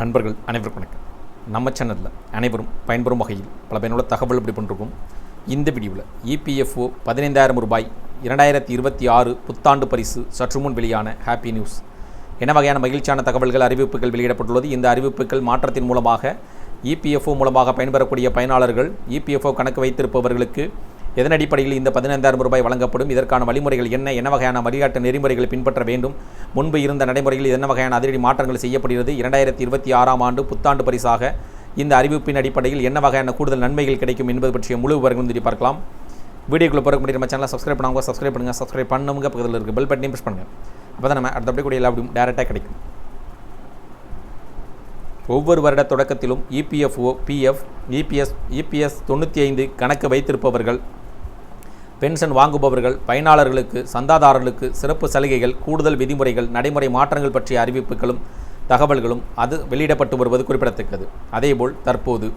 நண்பர்கள் அனைவருக்கும் வணக்கம். நம்ம சேனலில் அனைவரும் பயன்பெறும் வகையில் பல பயனுள்ள தகவல் இப்படி பண்ணிருக்கோம் இந்த வீடியோவில் இபிஎஃப்ஓ பதினைந்தாயிரம் ரூபாய் இரண்டாயிரத்தி இருபத்தி ஆறு புத்தாண்டு பரிசு சற்று முன் வெளியான ஹாப்பி நியூஸ் என்ன வகையான மகிழ்ச்சியான தகவல்கள் அறிவிப்புகள் வெளியிடப்பட்டுள்ளது? இந்த அறிவிப்புகள் மாற்றத்தின் மூலமாக இபிஎஃப்ஓ மூலமாக பயன்பெறக்கூடிய பயனாளர்கள் இபிஎஃப்ஓ கணக்கு வைத்திருப்பவர்களுக்கு எதன் அடிப்படையில் இந்த பதினைந்தாயிரம் ரூபாய் வழங்கப்படும்? இதற்கான வழிமுறைகள் என்ன? என்ன வகையான வழிகாட்டு நெறிமுறைகளை பின்பற்ற வேண்டும்? முன்பு இருந்த நடைமுறைகளில் என்ன வகையான அதிரடி மாற்றங்கள் செய்யப்படுகிறது? இரண்டாயிரத்தி இருபத்தி ஆறாம் ஆண்டு புத்தாண்டு பரிசாக இந்த அறிவிப்பின் அடிப்படையில் என்ன வகையான கூடுதல் நன்மைகள் கிடைக்கும் என்பது பற்றிய முழு விவரங்களும் சொல்லி பார்க்கலாம். வீடியோக்குள்ளே போகிற முடியும் நம்ம சேனலை சப்ஸ்கிரைப் பண்ணுவாங்க சப்ஸ்கிரைப் பண்ணுங்கள் சப்ஸ்கிரைப் பண்ணுங்க. பக்கத்தில் இருக்க பெல் பட்டனையும் ப்ரெஸ் பண்ணுங்கள் அப்போ தான் நம்ம அடுத்தபடி கூட எல்லா அப்படியும் டேரெக்டாக கிடைக்கும். ஒவ்வொரு வருட தொடக்கத்திலும் இபிஎஃப்ஓ பிஎஃப் இபிஎஸ் இபிஎஸ் தொண்ணூற்றி ஐந்து கணக்கு வைத்திருப்பவர்கள் பென்ஷன் வாங்குபவர்கள் பயனாளர்களுக்கு சந்தாதாரர்களுக்கு சிறப்பு சலுகைகள் கூடுதல் விதிமுறைகள் நடைமுறை மாற்றங்கள் பற்றிய அறிவிப்புகளும் தகவல்களும் அது வெளியிடப்பட்டு வருவது குறிப்பிடத்தக்கது. அதேபோல் தற்போது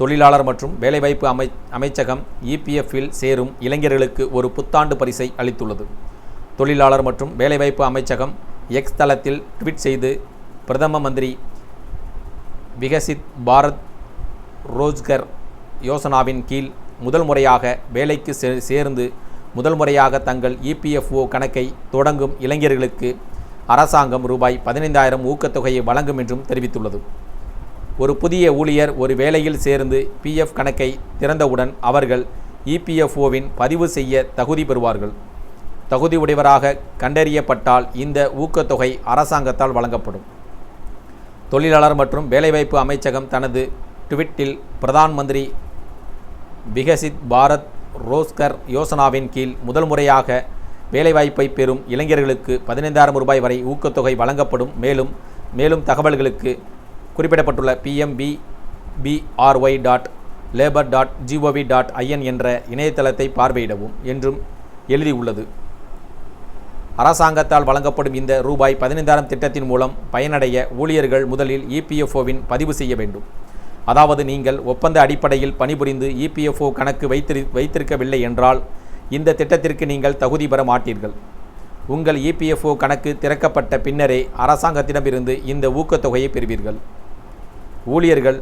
தொழிலாளர் மற்றும் வேலைவாய்ப்பு அமை அமைச்சகம் இபிஎஃப்பில் சேரும் இளைஞர்களுக்கு ஒரு புத்தாண்டு பரிசை அளித்துள்ளது. தொழிலாளர் மற்றும் வேலைவாய்ப்பு அமைச்சகம் எக்ஸ் தளத்தில் ட்வீட் செய்து பிரதம மந்திரி விகசித் பாரத் ரோஜ்கர் யோசனாவின் கீழ் முதல் முறையாக வேலைக்கு சே சேர்ந்து முதல் முறையாக தங்கள் இபிஎஃப்ஓ கணக்கை தொடங்கும் இளைஞர்களுக்கு அரசாங்கம் ரூபாய் பதினைந்தாயிரம் ஊக்கத்தொகையை வழங்கும் என்றும் தெரிவித்துள்ளது. ஒரு புதிய ஊழியர் ஒரு வேலையில் சேர்ந்து பிஎஃப் கணக்கை திறந்தவுடன் அவர்கள் இபிஎஃப்ஓவின் பதிவு செய்ய தகுதி பெறுவார்கள். தகுதி உடையவராக கண்டறியப்பட்டால் இந்த ஊக்கத்தொகை அரசாங்கத்தால் வழங்கப்படும். தொழிலாளர் மற்றும் வேலைவாய்ப்பு அமைச்சகம் தனது ட்விட்டில் பிரதான் மந்திரி விகசித் பாரத் ரோஸ்கர் யோசனாவின் கீழ் முதல் முறையாக வேலைவாய்ப்பை பெறும் இளைஞர்களுக்கு பதினைந்தாயிரம் ரூபாய் வரை ஊக்கத்தொகை வழங்கப்படும். மேலும் மேலும் தகவல்களுக்கு குறிப்பிடப்பட்டுள்ள PMB BRY dot labour dot GOV dot IN என்ற இணையதளத்தை பார்வையிடவும் என்றும் எழுதியுள்ளது. அரசாங்கத்தால் வழங்கப்படும் இந்த ரூபாய் பதினைந்தாயிரம் திட்டத்தின் மூலம் பயனடைய ஊழியர்கள் முதலில் இபிஎஃப்ஓவின் பதிவு செய்ய வேண்டும். அதாவது நீங்கள் ஒப்பந்த அடிப்படையில் பணிபுரிந்து இபிஎஃப்ஓ கணக்கு வைத்திரு வைத்திருக்கவில்லை என்றால் இந்த திட்டத்திற்கு நீங்கள் தகுதி பெற மாட்டீர்கள். உங்கள் இபிஎஃப்ஓ கணக்கு திறக்கப்பட்ட பின்னரே அரசாங்கத்திடமிருந்து இந்த ஊக்கத்தொகையை பெறுவீர்கள். ஊழியர்கள்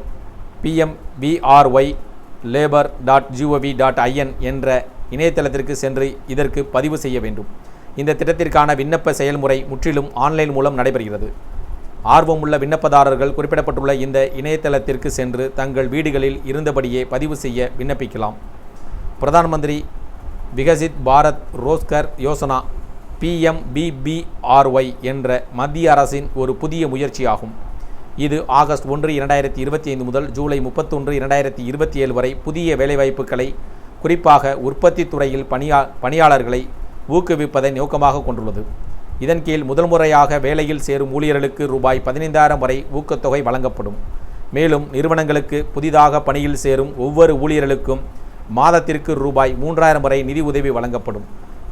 PMBRY labour dot GOV dot IN என்ற இணையதளத்திற்கு சென்று இதற்கு பதிவு செய்ய வேண்டும். இந்த திட்டத்திற்கான விண்ணப்ப செயல்முறை முற்றிலும் ஆன்லைன் மூலம் நடைபெறுகிறது. ஆர்வமுள்ள விண்ணப்பதாரர்கள் குறிப்பிடப்பட்டுள்ள இந்த இணையதளத்திற்கு சென்று தங்கள் வீடுகளில் இருந்தபடியே பதிவு செய்ய விண்ணப்பிக்கலாம். பிரதான் மந்திரி விகசித் பாரத் ரோஸ்கர் யோசனா பிஎம்பிபிஆர்ஒய் என்ற மத்திய அரசின் ஒரு புதிய முயற்சியாகும். இது ஆகஸ்ட் ஒன்று இரண்டாயிரத்தி இருபத்தி ஐந்து முதல் ஜூலை முப்பத்தொன்று இரண்டாயிரத்தி இருபத்தி ஏழு வரை புதிய வேலைவாய்ப்புகளை குறிப்பாக உற்பத்தி துறையில் பணியா பணியாளர்களை ஊக்குவிப்பதை நோக்கமாக கொண்டுள்ளது. இதன் கீழ் முதல் முறையாக வேலையில் சேரும் ஊழியர்களுக்கு ரூபாய் பதினைந்தாயிரம் வரை ஊக்கத்தொகை வழங்கப்படும். மேலும் நிறுவனங்களுக்கு புதிதாக பணியில் சேரும் ஒவ்வொரு ஊழியர்களுக்கும் மாதத்திற்கு ரூபாய் மூன்றாயிரம் வரை நிதி உதவி வழங்கப்படும்.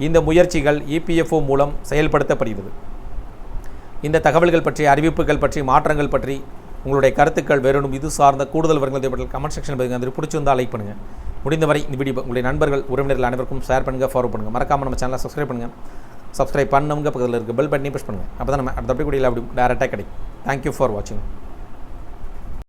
இந்த முயற்சிகள் இபிஎஃப்ஓ மூலம் செயல்படுத்தப்படுகிறது. இந்த தகவல்கள் பற்றி அறிவிப்புகள் பற்றி மாற்றங்கள் பற்றி உங்களுடைய கருத்துக்கள் வேறொன்றும் இது சார்ந்த கூடுதல் விவரங்கள் கமெண்ட் செக்ஷன் பதிவு அது பிடிச்சிருந்தால் லைக் பண்ணுங்கள் முடிந்தவரை இந்த வீடியோ உங்களுடைய நண்பர்கள் உறவினர்கள் அனைவருக்கும் ஷேர் பண்ணுங்கள் ஃபாலோ பண்ணுங்கள் மறக்காமல் நம்ம சேனலை சப்ஸ்கிரைப் பண்ணுங்கள் சப்ஸ்கிரைப் பண்ணுங்க பக்கத்தில் இருக்க பெல் பட்டனையும் ப்ரெஸ் பண்ணுங்கள் அப்போ தான் நம்ம அடுத்த அப்படி கூட அப்படி டேரெக்டாக கிடைக்கும். தேங்க்யூ ஃபார் வாட்சிங்